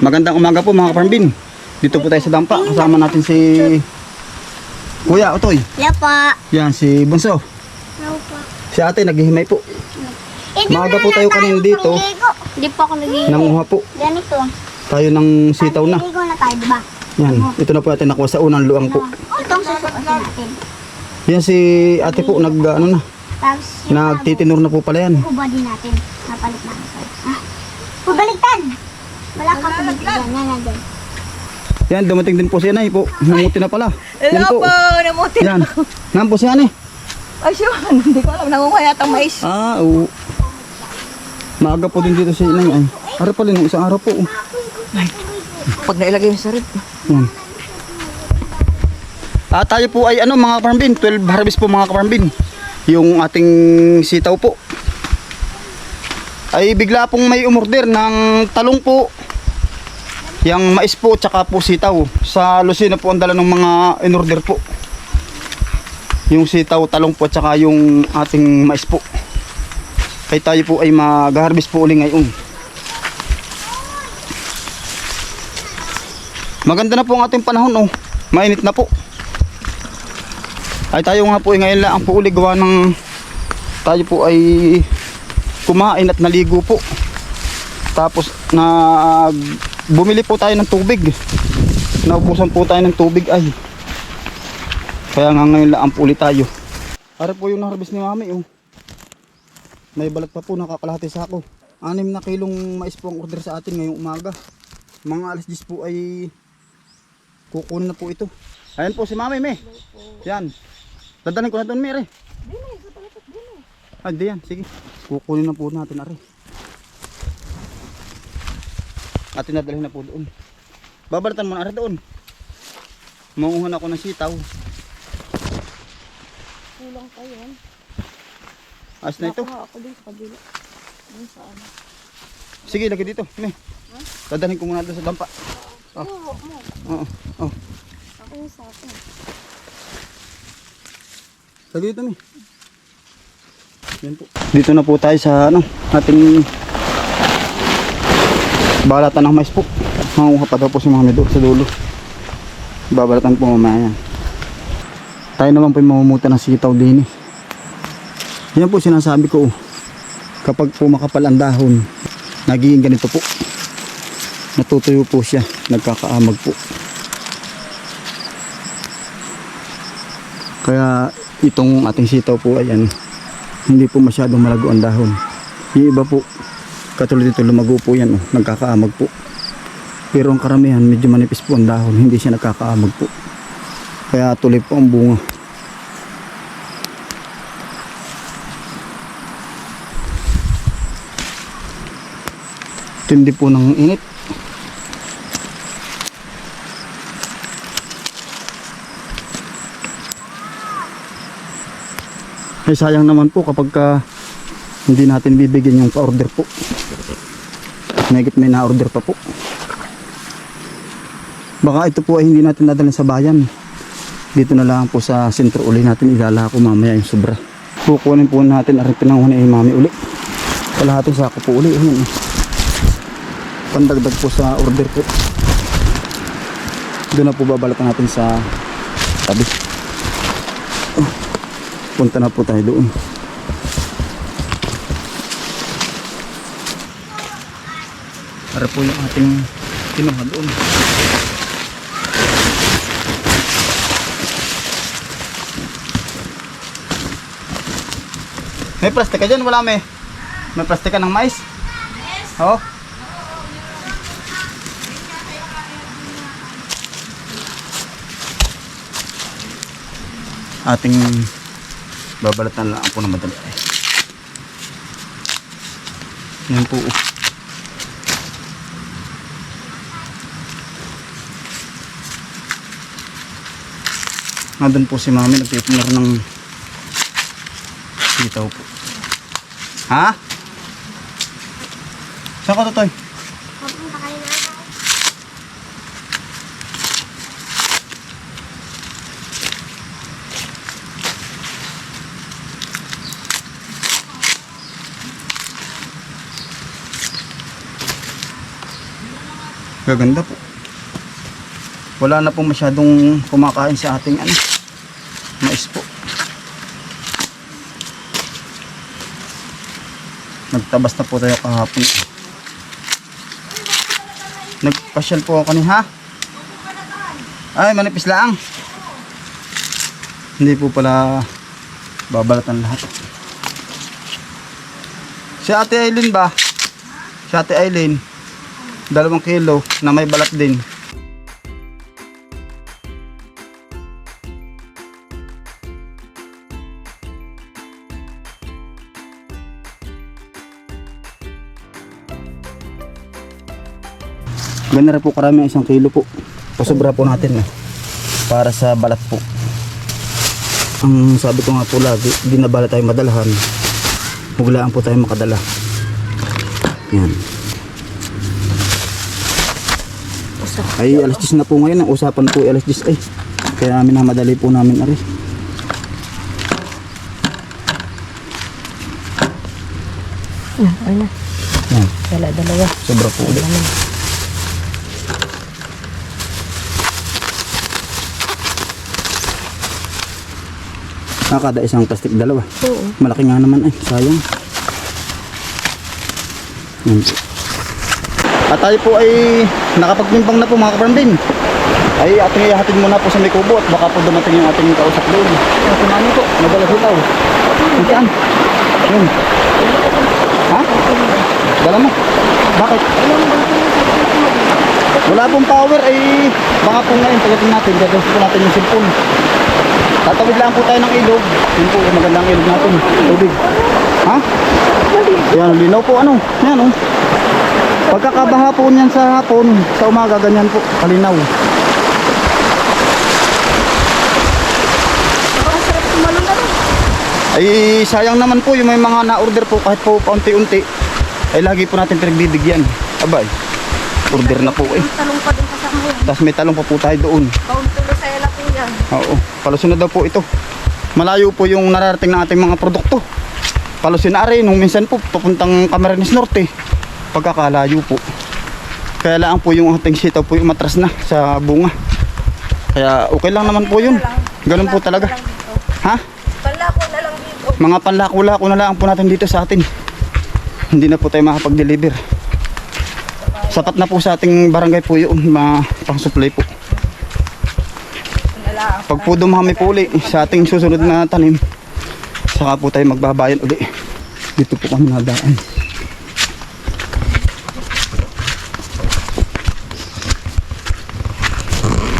Magandang umaga po mga kaparmbin. Dito po tayo sa dampa. Kasama natin si Kuya Otoy. Hello po. Yan, si Bunso. Hello po. Si ate naghihimay po. Maaga po tayo kanina dito. Hindi po ako nag Nanguha po Ganito. tayo ng sitaw na. Ligo na tayo, diba? Yan, ito na po natin nakuha sa unang luang po. Itong susukasin natin. Yan si ate po nag ano na, Tapos nagtitinor na po pala yan. kuba din natin. Napalit natin. Ah, pabaliktad! Pabaliktad. Yan, dumating din po si Anay po. Namuti na pala. Hello po. po, namuti. Yan. Nan po si Anay. Ay, siya, hindi ko alam, nangunguha yata ang mais. Ah, oo. Maaga po din dito si Inay. Ay, araw pala nung isang araw po. oh. Pag nailagay yung sarit. Yan. Ah, tayo po ay ano mga kaparambin, 12 harvest po mga kaparambin. Yung ating sitaw po. Ay bigla pong may umorder ng talong po. Yang mais po tsaka po sitaw. Sa Lucena po ang dala ng mga inorder po. Yung sitaw, talong po tsaka yung ating mais po. Kaya tayo po ay mag-harvest po uli ngayon. Maganda na po ang ating panahon oh. Mainit na po. Ay tayo nga po ay ngayon lang po uli gawa ng tayo po ay kumain at naligo po. Tapos na bumili po tayo ng tubig. Naubusan po tayo ng tubig ay. Kaya nga ngayon lang po ulit tayo. Para po yung harvest ni mami oh. May balat pa po nakakalahati sa ako. Anim na kilong mais po ang order sa atin ngayong umaga. Mga alas 10 po ay kukunin na po ito. Ayan po si mami me. Yan. Dadanin ko na doon mere. Ah, di yan. Sige. Kukunin na po natin are. Atin nadalhin na po doon. Babalatan mo na are doon. Manguhan ako ng sitaw. Kulang pa yun. Ayos na ito. Nakuha ako din sa kabila. Dun sa ano. Sige, lagay dito. Me. Dadanin ko muna doon sa dampa. Oh. Oo, mo. Oo. Oh. Ako sa akin. Lagay dito, me. Yan po. Dito na po tayo sa ano, ating balatan ng mais po. Manguha pa daw po si mami doon sa dulo. Babalatan po mamaya. Tayo naman po yung mamumuta ng sitaw din eh. Yan po sinasabi ko. Kapag po makapal ang dahon, nagiging ganito po. Natutuyo po siya, nagkakaamag po. Kaya itong ating sitaw po ay ano, hindi po masyadong malago ang dahon. Yung iba po, katulad dito lumago po yan, oh, nagkakaamag po. Pero ang karamihan, medyo manipis po ang dahon, hindi siya nagkakaamag po. Kaya tuloy po ang bunga. Tindi po ng init. Ay sayang naman po kapag ka hindi natin bibigyan yung pa-order po. Megit may na-order pa po. Baka ito po ay hindi natin nadalhin sa bayan. Dito na lang po sa sentro uli natin ilalako mamaya yung sobra. Kukunin po natin ang pinanguhan ni mami uli. Kalahating sako po uli. Ayun. Pandagdag po sa order po. Doon na po babalatan natin sa tabi. Oh, punta na po tayo doon. Para po yung ating kinuha doon. May plastic ka dyan? Wala may. May plastic ka ng mais? Yes. Oh. Ating babalatan lang po na madali. Yan po. oh. Nandun po si mami, nagpipingar ng sitaw po. Ha? Saan ka tutoy? Papunta kayo na ako. Gaganda po. Wala na pong masyadong kumakain sa ating ano, mais po. Nagtabas na po tayo kahapon. Nagpasyal po ako ni ha? Ay, manipis lang. Hindi po pala babalatan lahat. Si Ate Aileen ba? Si Ate Aileen, dalawang kilo na may balat din. Ganun rin po karami ang isang kilo po. Pasobra po natin eh. Para sa balat po. Ang sabi ko nga po lagi, di na bala tayo madalahan. Huglaan po tayo makadala. Yan. Ay, alas 10 na po ngayon. Ang usapan po ay alas 10 ay. Kaya namin namadali po namin ari. Yan, ay na. Yan. Wala dalawa. Sobra po ulit. Nakada isang plastic dalawa. Oo. Malaki nga naman ay, sayang. Yan po. At tayo po ay nakapagtimpang na po mga kaparambin. Ay ating ihahatid muna po sa may kubo at baka po dumating yung ating kausap doon. Ang kumano po, madalas itaw. Saan? Yun. Ha? Dala mo. Bakit? Wala pong power ay baka po ngayon pagdating natin, gagawin po natin yung cellphone. Tatawid lang po tayo ng ilog. Yun po, magandang ilog natin. Tubig. Ha? Yan, linaw po ano. Yan oh. Pagkakabaha po niyan sa hapon, sa umaga ganyan po, kalinaw. Ay sayang naman po yung may mga na-order po kahit po paunti-unti. Ay lagi po natin pinagbibigyan. Abay, order na po eh. Talong pa din kasama yan. Tapos may talong pa po tayo doon. Kauntulo Oo, palusin na daw po ito. Malayo po yung nararating ng ating mga produkto. Palusin na rin, nung minsan po, papuntang Camarines Norte. Pagkakalayo po. Kaya lang po yung ating sitaw po yung matras na sa bunga. Kaya okay lang naman po yun. Ganun po talaga. Ha? Palako na lang dito. Mga panlako-lako na lang po natin dito sa atin. Hindi na po tayo makapag-deliver. Sapat na po sa ating barangay po yun, mga pang-supply po. Pag po dumami po uli sa ating susunod na tanim, saka po tayo magbabayan uli. Dito po kami nadaan.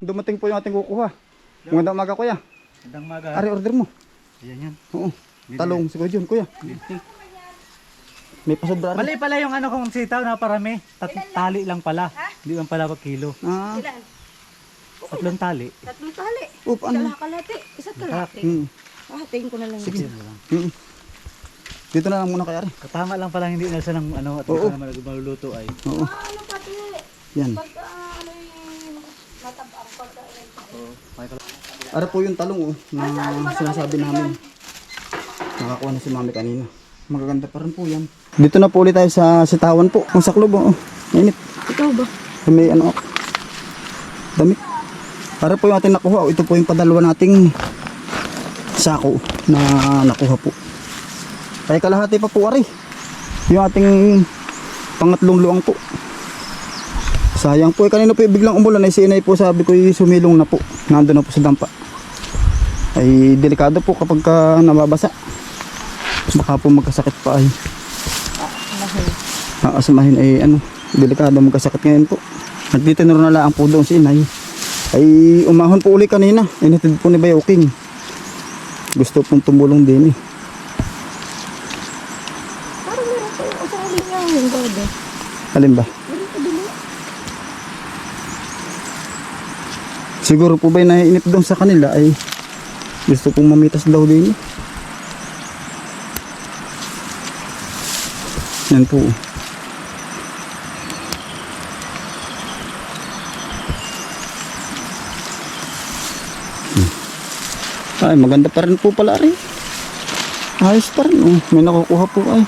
Dumating po yung ating kukuha. Magandang umaga kuya. Magandang maga. Ari order mo. Ayan yan. Oo. Talong si Kuya Jun, kuya. May pasobra rin. Mali pala yung ano kong sitaw na parami. Tat tali lang pala. Hindi man pala pag kilo. Ah, Tatlong tali. Tatlong tali. up, ano? kalate. Isa't kalate. Hmm. Ah, tingin ko na lang. Sige. Hmm. Dito na lang muna kay Ari. Tama lang pala hindi na siya ng ano at Oo. naman maluluto ay. Oo. Ano pati? Yan. Pag ano yung matabang pagka May kal- Ara po yung talong oh, na sinasabi namin. Nakakuha na si mami kanina. Magaganda pa rin po yan. Dito na po ulit tayo sa sitawan po. Ang saklob oh. Mainit. Ikaw ba? May ano ako. Damit. Para po yung ating nakuha. Ito po yung padalwa nating sako na nakuha po. Kaya kalahati pa po ari. Yung ating pangatlong luang po. Sayang po eh kanina po biglang umulan ay si inay po sabi ko eh, sumilong na po. Nandun na po sa dampa. Ay delikado po kapag ka nababasa. Baka po magkasakit pa ay. Aasamahin ay ano, delikado magkasakit ngayon po. Nagtitinuro na lang po doon si inay. Ay umahon po uli kanina. Initid po ni Bayo King. Gusto pong tumulong din eh. Parang meron po yung isang linya yung gado. Alin ba? Siguro po ba yung naiinip doon sa kanila ay gusto pong mamitas daw din. eh. Yan po. Ay, maganda pa rin po pala rin. Ayos pa rin. Oh. May nakukuha po ay.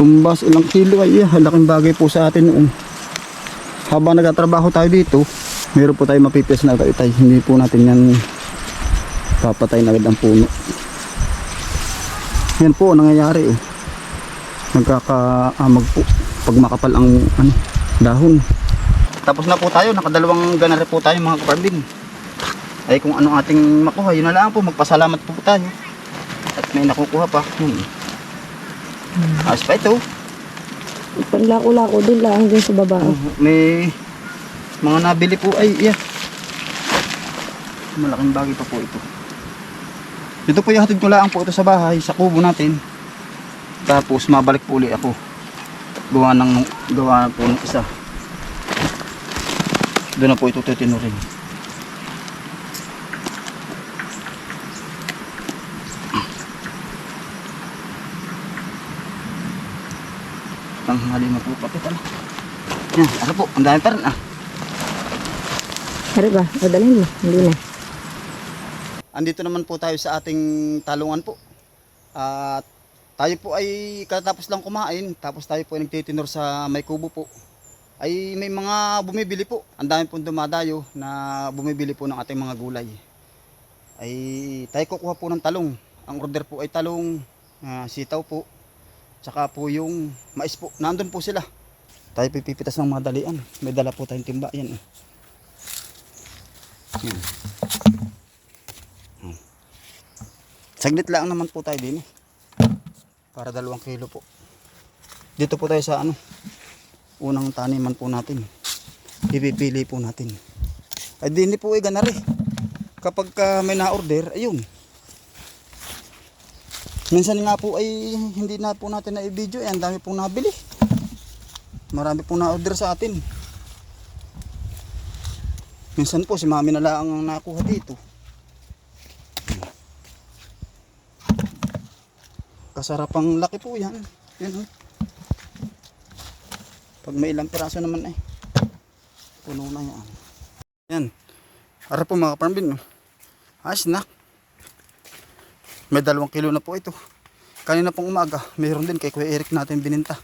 Tumbas ilang kilo ay yeah, laking bagay po sa atin noon. habang nagtatrabaho tayo dito, meron po tayo mapipiyas na tayo. Hindi po natin yan papatayin agad ang puno. Yan po, ang nangyayari eh. Magkakaamag po pag makapal ang ano, dahon. Tapos na po tayo, nakadalawang ganare po tayo mga kaparbin. Ay kung ano ating makuha, yun na lang po, magpasalamat po tayo. At may nakukuha pa. Hmm. Ayos pa ito. Panlako-lako din lang din sa baba. May mga nabili po ay iya. Malaking bagay pa po ito. Ito po yung hatid ko lang po ito sa bahay, sa kubo natin. Tapos mabalik po ulit ako. Gawa ng gawa po ng isa. Doon na po ito titinurin. Tanghali na po pati pala. Yan, ano po, ang dami pa rin ah. Hari ba? O dalhin mo. Hindi na. Andito naman po tayo sa ating talungan po. At tayo po ay katapos lang kumain, tapos tayo po ay nagtitinor sa may kubo po. Ay may mga bumibili po. Ang dami pong dumadayo na bumibili po ng ating mga gulay. Ay tayo kukuha po ng talong. Ang order po ay talong, ah, sitaw po, tsaka po yung mais po. Nandun po sila. Tayo pipipitas ng mga dalian. May dala po tayong timba. Yan. eh. Yan. Saglit lang naman po tayo din eh. Para dalawang kilo po. Dito po tayo sa ano, unang taniman po natin. Ipipili po natin. Ay din po ay ganari. Kapag ka may na-order, ayun. Minsan nga po ay hindi na po natin na i-video. Eh, ang dami pong nabili. Marami pong na-order sa atin. Minsan po si mami na lang ang nakuha dito. Kasarapang laki po yan. Yan oh. Pag may ilang piraso naman eh. Puno na yan. Yan. Harap po mga kaparambin. Oh. Ayos na. May dalawang kilo na po ito. Kanina pong umaga, mayroon din kay Kuya Eric natin bininta.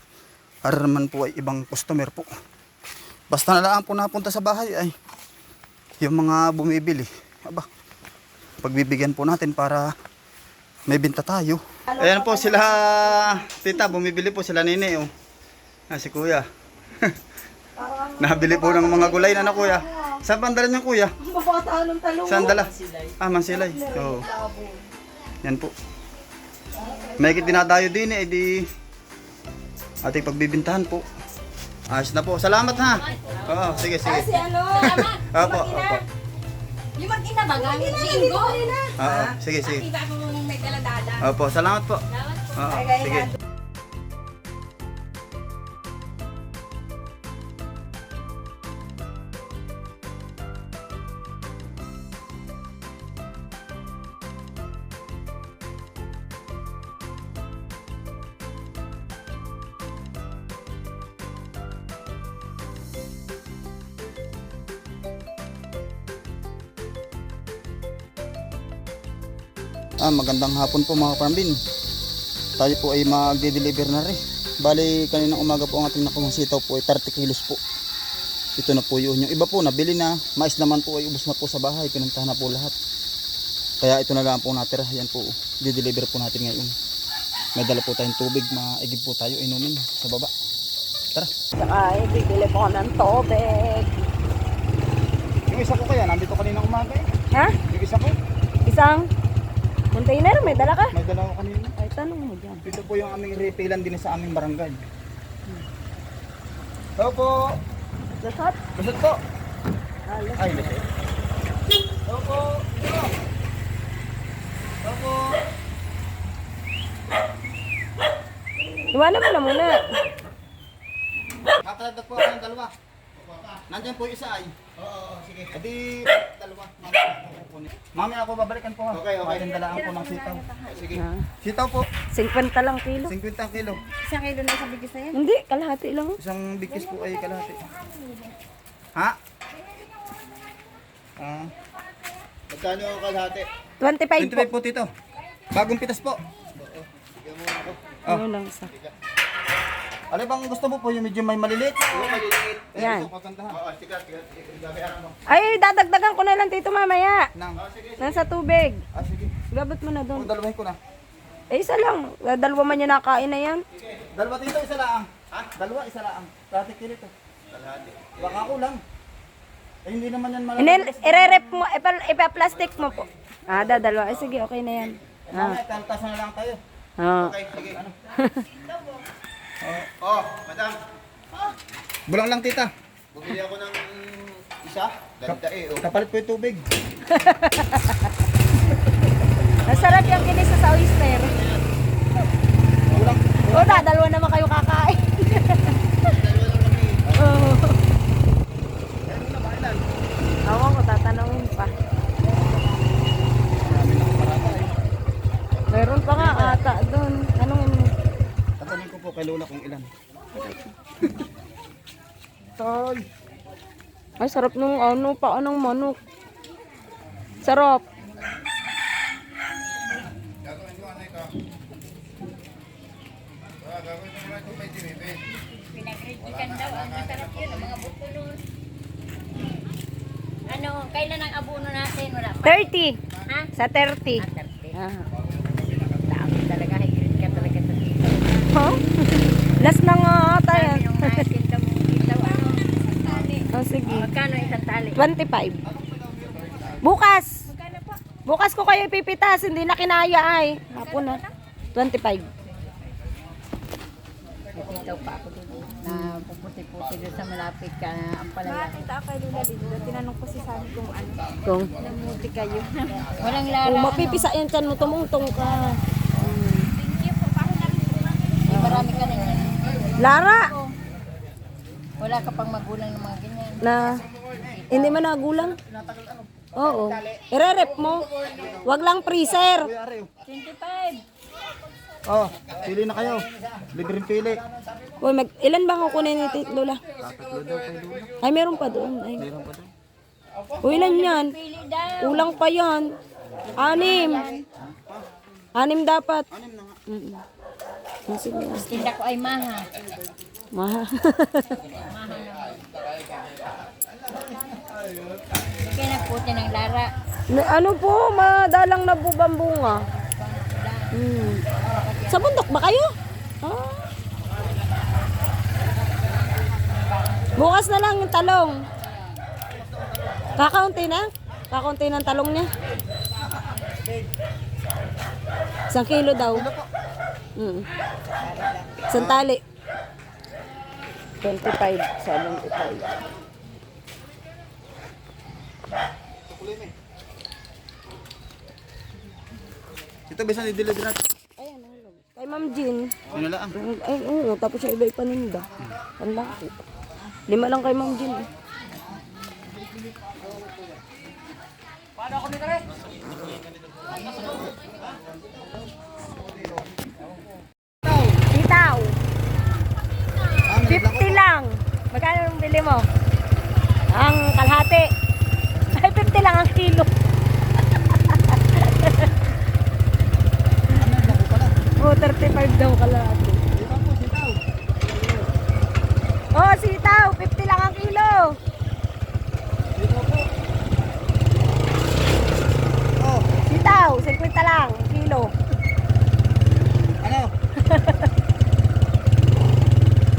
Para naman po ay ibang customer po. Basta na lang po napunta sa bahay ay yung mga bumibili. Aba, pagbibigyan po natin para may binta tayo. Ayan po sila, tita, bumibili po sila nini, oh. Ah, si kuya. Nabili po ng mga gulay na na kuya. Saan bandala niyo kuya? Mabata ng talong. Saan dala? Ah, Mansilay. Oo. Yan po. May dinadayo din eh, di ating pagbibintahan po. Ayos na po. Salamat ha. Oo, sige, sige. Si ano? Opo, opo. Yung mag-ina ba? Galing si Ingo. Oo, sige, sige. Kita ko may daladala. Opo, salamat po. Oo, sige. Magandang hapon po mga farmbin. Tayo po ay magde-deliver na rin. Bali, kaninang umaga po ang ating nakuha sitaw po ay 30 kilos po. Ito na po yun. Yung iba po, nabili na. Mais naman po ay ubos na po sa bahay. Pinuntahan na po lahat. Kaya ito na lang po natira. Yan po, di-deliver po natin ngayon. May dala po tayong tubig. Maigib po tayo inumin sa baba. Tara. Saka bibili ko ng tubig. Yung isa ko kaya, nandito kaninang umaga eh. Ha? Yung isa ko, Isang container? May dala ka? may dala ko kanina. Ay, tanong mo dyan. Ito po yung aming refillan din sa aming barangay. Hello po. Lasat? Lusot po. Alas. Ay, lusot. Hello po. Hello. Po. Iwanan mo na muna. Kakalagdag po ako ng dalawa. Nandiyan po yung isa ay. Oo, oo, sige. Adi, dalawa. Mami ako babalikan po. Okay, okay. Dalaan ko ng sitaw. Sige. Ah, Sitaw po, 50 lang kilo. 50 ang kilo. Isang kilo na sabi ko sa'yo. Hindi, kalahati lang. Isang bigkis po ay kalahati. Ha? Ah. Magkano ang kalahati? 25 po. 25 po tito. Bagong pitas po. Ano lang isa. Alin bang gusto mo po yung medyo may maliliit? Oo, maliliit. Yan. Oo, sige, sige. Mo. Ay, dadagdagan ko na lang dito mamaya. Nang. Nasa tubig. Ah, sige. Gabot mo na doon. dalawahin ko na. Eh, isa lang. Dalawa man yung nakain na yan. Dalawa dito, isa lang. Ha? Dalawa, isa lang. Dati kilito. Kalahati. Baka kulang. Eh, hindi naman yan malaki. Hindi, ire-rep mo, ipa- ipa-plastic mo po. Ah, dadalawa. Ay, sige, okay na yan. Mamaya, kaltas na lang tayo. Ah. Okay, sige. Ano? oh, oh, madam. Bulang lang tita. Bumili ako ng isa. Ganda eh. Oh. Kapalit po yung tubig. Masarap yung kinisa sa oyster. Kulang. O, dalawa naman kayo kakain. Oo. Ako ko, tatanungin pa. Marami na parata eh. Meron pa nga ata doon. Anong Tatanungin ko po kay Lola kung ilan. Toy. Ay, sarap nung ano, pa anong manok. Sarap. Pinakritikan daw. Ang masarap yun. Ang mga butulos. Ano, kailan ang abono natin? Wala pa. 30. Ha? Sa 30. Atarte. Ah. Dami talaga. Higit ka talaga sa dito. Huh? Last na nga ata Dami yan. yung natin daw. Dito, ano? Isang tali. Oh, sige. Magkano isang tali? 25. Bukas. Magkano po? Bukas ko kayo ipipitas. Hindi na kinaya ay. Hapon na. 25. Dito pa ako dito. Na puputi-puti doon sa malapit ka ang palaya. Nakita ako kay Lula dito. Tinanong ko si Sammy kung ano. Kung, Namuti kayo. Walang kung lara. mapipisa yan dyan mo, tumungtong ka. Thank you po. Paano na rin po marami ka na yan. Lara! Wala ka pang magulang ng mga ganyan. Na, hindi man nagulang. Oo. Ire-rep mo. Wag lang freezer. Kuya Are, oh. 25. Oh, pili na kayo. Libreng pili. Uy, mag, ilan ba ako kunin ni Tito Lola? Ay, meron pa doon. Ay. Meron pa doon. Uy, ilan yan? Kulang pa yan. Anim. Anim dapat. Anim na nga. Mm -mm. Tinda ko ay maha. Maha. Sige nagputi ng lara. Na- ano po, madalang na po bambunga. Hmm. Sa bundok ba kayo? Ah. Bukas na lang yung talong. Kakaunti na? Kakaunti ng talong niya? Isang kilo daw. Mm. Isang tali. 25, 75. Ito bisa ni deliver natin. Ayan. Kay Ma'am Jean. Ano lang? Ay, oo, tapos yung iba paninda. Ang laki. Lima lang kay Ma'am Jean. eh. Sitaw. 50 lang. Magkano ang bili mo? Ang kalahati. Ay, 50 lang ang kilo. Oh, 35 daw kalahati. Oh, sitaw, 50 lang ang kilo. Oh, Sitaw, 50 lang ang kilo. ano?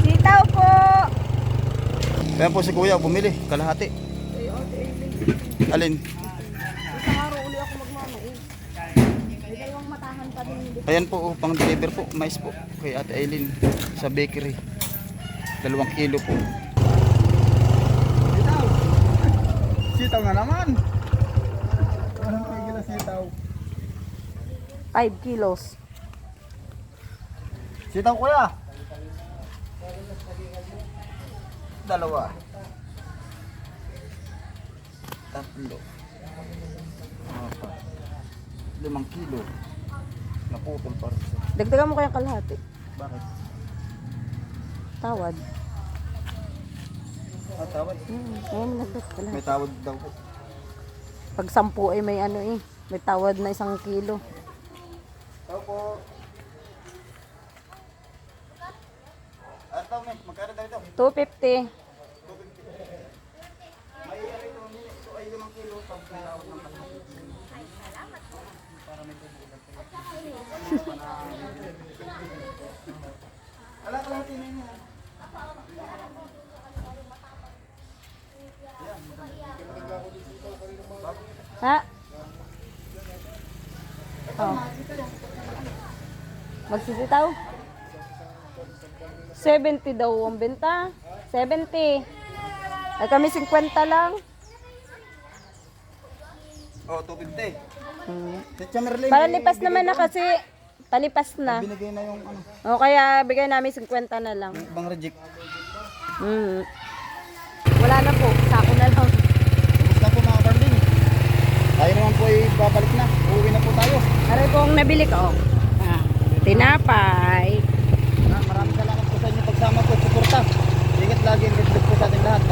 Sitaw po. Kaya po si Kuya bumili, kalahati. Alin? Isang araw uli ako magmama eh. May dalawang matahan pa din. Ayan po, oh, pang deliver po, mais po. Kay Ate Eileen sa bakery. Dalawang kilo po. Sitaw! Sitaw nga naman! Anong tigil na sitaw? 5 kilos. Sitaw kuya! Dalawa. Tatlo. Apat. Limang kilo. Naputol pa rin siya. Dagdagan mo kayang kalahati. Bakit? Tawad. Ah, tawad. Hmm, ayun, nagdag kalahati. May tawad daw po. Pag sampu ay may ano eh. May tawad na isang kilo. Tawad po. Ah, 250. Ha? Oh. Magsisitaw? 70 daw ang benta. 70. Ay kami 50 lang. Oh, 250. Hmm. Si Chamerlin. Para lipas naman na kasi palipas na. Binigay na yung ano, O kaya bigay namin 50 na lang. ibang reject. Hmm. Wala na po. Sako na lang. Tapos na po mga Carlin. Tayo naman po ay babalik na. Uuwi na po tayo. Aray po ang nabili ko. Ah, tinapay. Ah, Maraming salamat po sa inyo pagsama po at suporta. Ingat lagi bless po sa ating lahat.